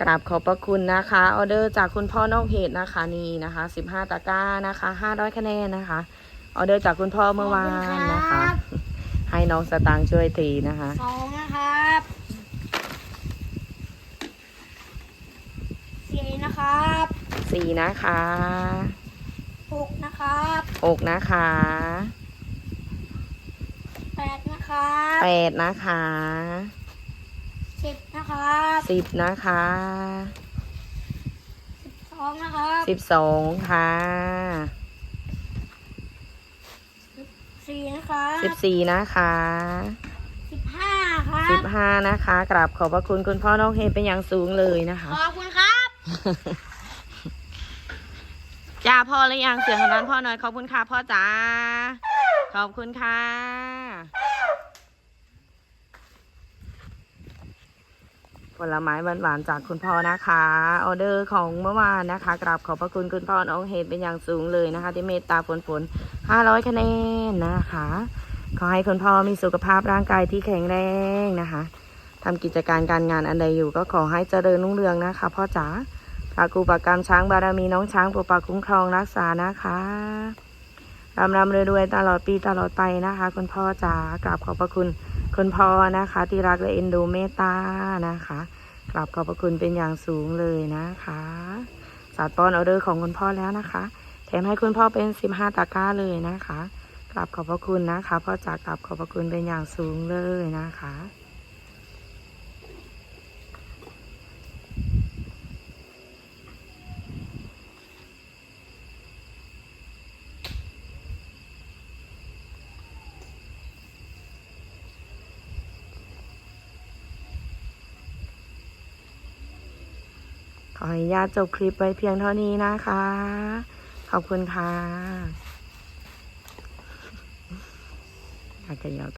กราบขอบพระคุณนะคะออเดอร์จากคุณพ่อนอกเหตุนะคะนี่นะคะ 15 ตะกร้านะคะ500คะแนนนะคะออเดอร์จากคุณพ่อเมื่อวานนะคะ ให้น้องสตางค์ช่วยตีนะคะสองนะครับสี่นะครับสี่นะคะหกนะครับหกนะคะแปดนะครับแปดนะคะ สิบนะครับสิบนะคะสองนะครับสิบสองค่ะสี่นะครับสิบสี่นะคะสิบห้าครับสิบห้านะคะกราบขอบพระคุณคุณพ่อนอกเหตุเป็นอย่างสูงเลยนะคะ ขอบคุณครับ จ้าพ่อหรือยังเสียงของร้านพ่อหน่อยขอบคุณค่ะพ่อจ๋าขอบคุณค่ะ ผลไม้หวานๆจากคุณพ่อนะคะ ออเดอร์ของเมื่อวานนะคะ กราบขอบพระคุณคุณพ่อน้องเฮดเป็นอย่างสูงเลยนะคะ ที่เมตตาฝนฝน500 คะแนนนะคะ ขอให้คุณพ่อมีสุขภาพร่างกายที่แข็งแรงนะคะทำกิจการการงานอันใดอยู่ก็ขอให้เจริญรุ่งเรืองนะคะพ่อจ๋าพระครูปกกรรมช้างบารมีน้องช้างปกปักคุ้มครองรักษานะคะรำรำรวยๆตลอดปีตลอดไปนะคะ คุณพ่อจ๋ากราบขอบพระคุณคุณพ่อนะคะ ที่รักและเอ็นดูเมตตานะคะ กราบขอบพระคุณเป็นอย่างสูงเลยนะคะ สาดป้อนออเดอร์ของคุณพ่อแล้วนะคะ แถมให้คุณพ่อเป็น 15 ตะกร้าเลยนะคะ กราบขอบพระคุณนะคะ พ่อจากกราบขอบพระคุณเป็นอย่างสูงเลยนะคะ ขออนุญาตจบคลิปไว้เพียงเท่านี้นะคะ ขอบคุณค่ะอยากจะยาว